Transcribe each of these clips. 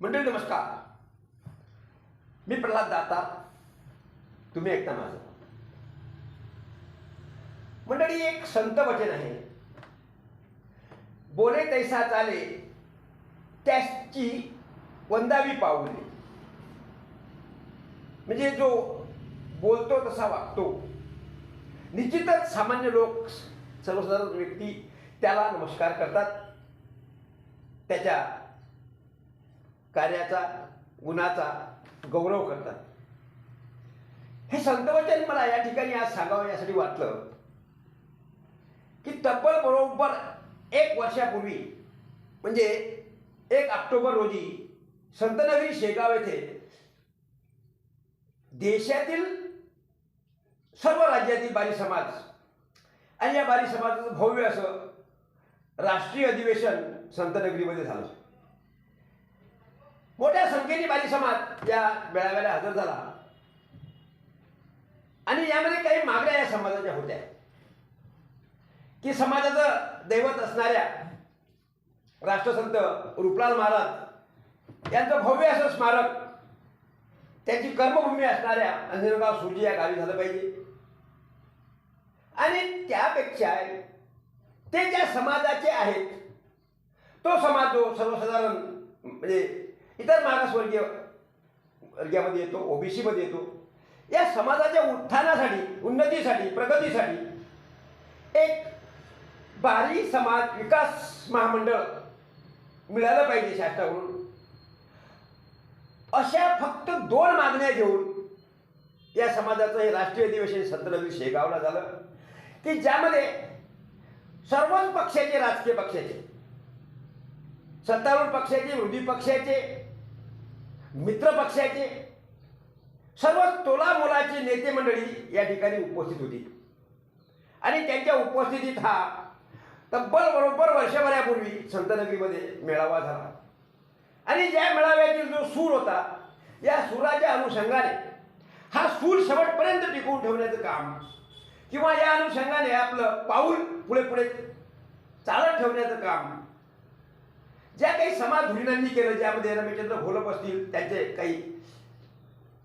मंडळी नमस्कार. मी प्रल्हाद दाता. तुम्ही ऐकता माझं. मंडळी एक संत वचन आहे. बोले तैसा चाले त्याची वंदावी पाऊले. म्हणजे जो बोलतो तसा वागतो. निश्चितच सामान्य लोक सर्वसाधारण व्यक्ती त्याला नमस्कार करतात. त्याच्या कार्याचा गुणाचा गौरव करतात. हे संतवचन मला या ठिकाणी आज सांगावं यासाठी वाटलं की तब्बल बरोबर एक वर्षापूर्वी म्हणजे एक ऑक्टोबर रोजी संतनगरी शेगाव येथे देशातील सर्व राज्यातील बारी समाज आणि या बारी समाजाचं भव्य असं राष्ट्रीय अधिवेशन संतनगरीमध्ये झालं. संख्येने बाली समाज या मेळाव्याला हजर झाला. आणि यामध्ये काही मागण्या या समाजाच्या होत्या. की समाजाचं दैवत असणाऱ्या राष्ट्रसंत रुपलाल महाराज यांचं भव्य असं स्मारक त्यांची कर्मभूमी असणाऱ्या अंजनगाव सुरजी या गावी झालं पाहिजे. आणि त्यापेक्षा ते ज्या समाजाचे आहेत तो समाज जो सर्वसाधारण म्हणजे इतर मागासवर्गीय वर्गामध्ये येतो ओबीसीमध्ये येतो. या समाजाच्या उत्थानासाठी उन्नतीसाठी प्रगतीसाठी एक बारी समाज विकास महामंडळ मिळालं पाहिजे शासनाकडून. अशा फक्त दोन मागण्या घेऊन या समाजाचं हे राष्ट्रीय अधिवेशन संतनगरी शेगावला झालं की ज्यामध्ये सर्वच पक्षाचे राजकीय पक्षाचे सत्तारूढ पक्षाचे विरोधी पक्षाचे मित्र पक्षाचे सर्व तोलामोलाची नेते मंडळी या ठिकाणी उपस्थित होती. आणि त्यांच्या उपस्थितीत हा तब्बल बरोबर वर्षभरापूर्वी संतनगरीमध्ये मेळावा झाला. आणि ज्या मेळाव्यातील जो सूर होता या सुराच्या अनुषंगाने हा सूर शेवटपर्यंत टिकवून ठेवण्याचं काम किंवा या अनुषंगाने आपलं पाऊल पुढे पुढे चालत ठेवण्याचं काम ज्या काही समाज धुरीणांनी केलं ज्यामध्ये रमेशचंद्र घोलप असतील त्यांचे काही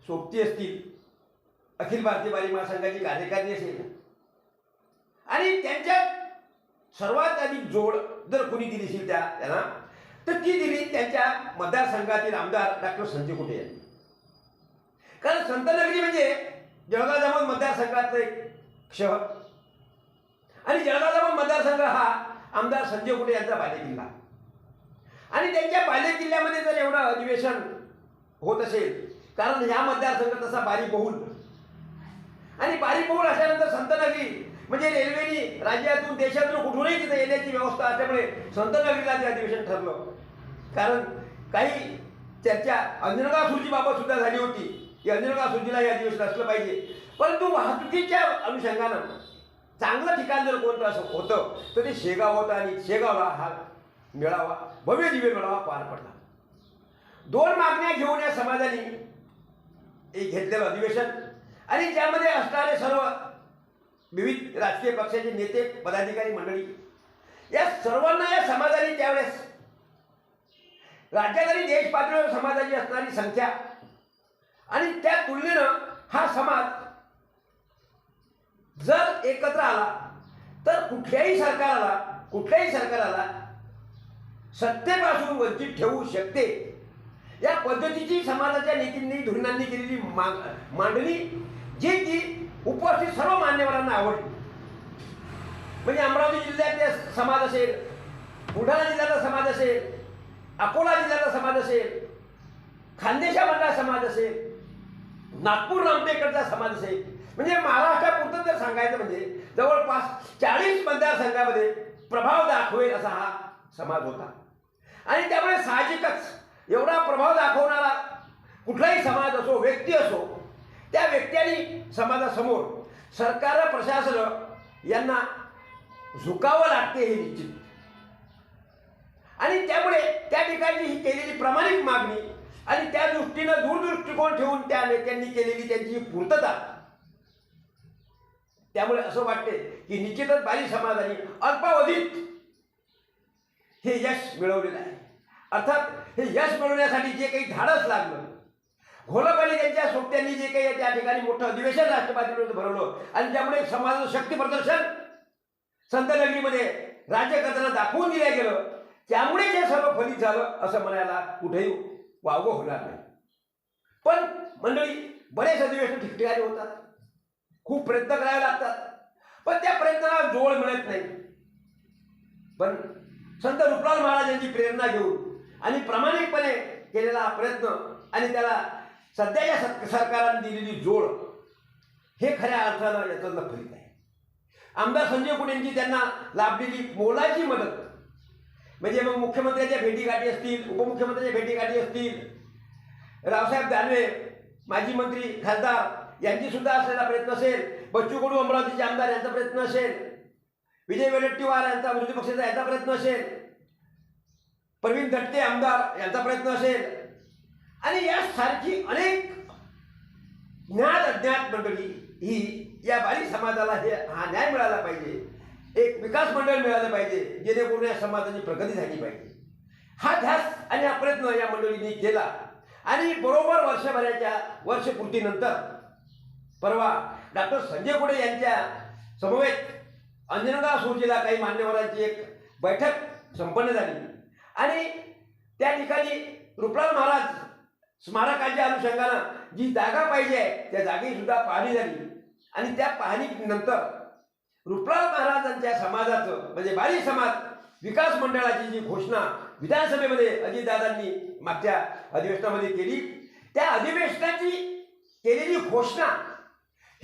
सोबती असतील अखिल भारतीय बाली महासंघाची कार्यकारिणी असेल. आणि त्यांच्यात सर्वात अधिक जोड जर कोणी दिली असेल त्या त्यांना तर ती दिली त्यांच्या मतदारसंघातील आमदार डॉक्टर संजय कुटे यांनी. कारण संतनगरी म्हणजे जळगाव जामोद मतदारसंघाचं एक शहर. आणि जळगाव जामोद मतदारसंघ हा आमदार संजय कुटे यांचा बालेकिल्ला. आणि त्यांच्या बालेकिल्ल्यामध्ये जर एवढं अधिवेशन होत असेल कारण ह्या मतदारसंघ तसा बारी बहुल आणि बारी बहुल असल्यानंतर संतनगरी म्हणजे रेल्वेनी राज्यातून देशातून कुठूनही तिथे येण्याची व्यवस्था असल्यामुळे संतनगरीला ते अधिवेशन ठरलं. कारण काही चर्चा अंजनगा सुरजीबाबत सुद्धा झाली होती. की अंजनगा सुरजीला हे अधिवेशन असलं पाहिजे. परंतु वाहतुकीच्या अनुषंगानं चांगलं ठिकाण जर कोणतं असं होतं तर ते शेगाव होतं आणि शेगावला हा मेळावा भव्य दिव्य मेळावा पार पडला. दोन मागण्या घेऊन या समाजाने एक घेतलेलं अधिवेशन आणि ज्यामध्ये असणारे सर्व विविध राजकीय पक्षाचे नेते पदाधिकारी मंडळी या सर्वांना या समाजाने त्यावेळेस राज्यात आणि देश पातळीवर समाजाची असणारी संख्या आणि त्या तुलनेनं हा समाज जर एकत्र आला तर कुठल्याही सरकाराला कुठल्याही सरकाराला सत्तेपासून वंचित ठेवू शकते. या पद्धतीची समाजाच्या नेत्यांनी धोरणांनी केलेली माग मांडणी जी की उपस्थित सर्व मान्यवरांना आवडली. म्हणजे अमरावती जिल्ह्यातले समाज असेल बुलढाणा जिल्ह्याचा समाज असेल अकोला जिल्ह्याचा समाज असेल खानदेशामधला समाज असेल नागपूर रामटेकडचा समाज असेल. म्हणजे महाराष्ट्रापुरतं जर सांगायचं म्हणजे जवळपास चाळीस मतदारसंघामध्ये प्रभाव दाखवेल असा हा समाज होता. आणि त्यामुळे साहजिकच एवढा प्रभाव दाखवणारा कुठलाही समाज असो व्यक्ती असो त्या व्यक्तींनी समाजासमोर सरकार प्रशासन यांना झुकावं लागते हे निश्चित. आणि त्यामुळे त्या ठिकाणी ही केलेली प्रामाणिक मागणी आणि त्या दृष्टीनं दूरदृष्टिकोन ठेवून त्या नेत्यांनी केलेली त्यांची ही पूर्तता त्यामुळे असं वाटते की निश्चितच बाली समाजाने अल्पावधीत हे यश मिळवलेलं आहे अर्थात हे यश मिळवण्यासाठी जे काही धाडस लागलं घोलपाली त्यांच्या सोबत्यांनी जे काही त्या ठिकाणी मोठं अधिवेशन राष्ट्रवादीविरुद्ध भरवलं आणि त्यामुळे समाजाचं शक्ती प्रदर्शन संत नगरीमध्ये दाखवून दिलं गेलं त्यामुळे जे सर्व फलित झालं असं म्हणायला कुठेही वावगं होणार नाही. पण मंडळी बरेच अधिवेशन ठिकठिकाणी होतात. खूप प्रयत्न करावे लागतात. पण त्या प्रयत्नाला जोड मिळत नाही. पण संत रुपलाल महाराज यांची प्रेरणा घेऊन आणि प्रामाणिकपणे केलेला हा प्रयत्न आणि त्याला सध्याच्या सर सरकाराने दिलेली जोड हे खऱ्या अर्थानं याचं फलित आहे. आमदार संजय कुटेंची त्यांना लाभलेली मोलाची मदत. म्हणजे मग मुख्यमंत्र्यांच्या भेटीगाठी असतील उपमुख्यमंत्र्यांच्या भेटीगाठी असतील रावसाहेब दानवे माजी मंत्री खासदार यांची सुद्धा असलेला प्रयत्न असेल बच्चू कडू अमरावतीचे आमदार यांचा प्रयत्न असेल विजय वडेट्टीवार यांचा विरोधी पक्षाचा यांचा प्रयत्न असेल. प्रवीण दट्टे आमदार यांचा प्रयत्न असेल. आणि यासारखी अनेक ज्ञात अज्ञात मंडळी ही या बाली समाजाला हे हा न्याय मिळाला पाहिजे. एक विकास मंडळ मिळालं पाहिजे. जेणेकरून या समाजाची प्रगती झाली पाहिजे. हा ध्यास आणि हा प्रयत्न या मंडळींनी केला. आणि बरोबर वर्षभराच्या वर्षपूर्तीनंतर परवा डॉक्टर संजय कुडे यांच्या समवेत अंजनगाव सोजीला काही मान्यवरांची एक बैठक संपन्न झाली. आणि त्या ठिकाणी रुपलाल महाराज स्मारकाच्या अनुषंगानं जी जागा पाहिजे आहे त्या जागी सुद्धा पाहणी झाली. आणि त्या पाहणीनंतर रुपलाल महाराजांच्या समाजाचं म्हणजे बारी समाज विकास मंडळाची जी घोषणा विधानसभेमध्ये अजितदादांनी मागच्या अधिवेशनामध्ये केली त्या अधिवेशनाची केलेली घोषणा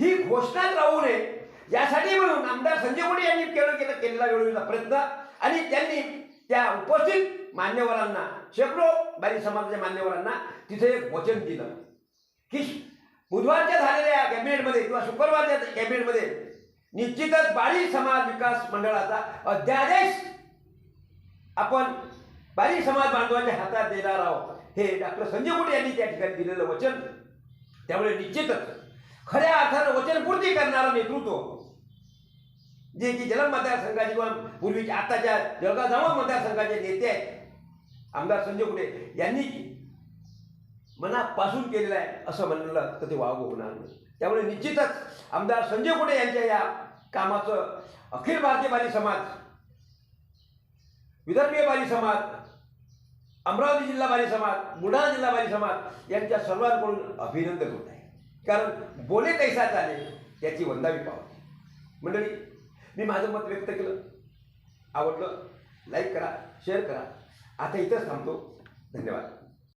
ही घोषणा राहू नये. यासाठी म्हणून आमदार संजय गुडे यांनी केलं केलं केलेला वेळोवेळीचा प्रयत्न. आणि त्यांनी त्या उपस्थित मान्यवरांना शेकडो बारी समाजाच्या मान्यवरांना तिथे एक वचन दिलं. की बुधवारच्या झालेल्या कॅबिनेटमध्ये किंवा शुक्रवारच्या कॅबिनेटमध्ये निश्चितच बाळी समाज विकास मंडळाचा अध्यादेश आपण बाळी समाज बांधवांच्या हातात देणार आहोत. हे डॉक्टर संजय गुडे यांनी त्या ठिकाणी दिलेलं वचन. त्यामुळे निश्चितच खऱ्या अर्थानं वचनपूर्ती करणारं नेतृत्व जे की जलम मतदारसंघाचे किंवा पूर्वीच्या आताच्या जळगाव जामोद मतदारसंघाचे नेते आहेत. आमदार संजय कुटे यांनी मनापासून केलेलं आहे असं म्हणलं तर ते वावगं होणार नाही. त्यामुळे निश्चितच आमदार संजय कुटे यांच्या या कामाचं अखिल भारतीय बाली समाज विदर्भीय बाली समाज अमरावती जिल्हा बाली समाज बुलढाणा जिल्हा बाली समाज यांच्या सर्वांकडून अभिनंदन होत आहे. कारण बोले कैसा चाले त्याची वंदावी पावते. मंडळी मी माझं मत व्यक्त केलं. आवडलं. लाईक करा शेअर करा. आता इथंच थांबतो. धन्यवाद.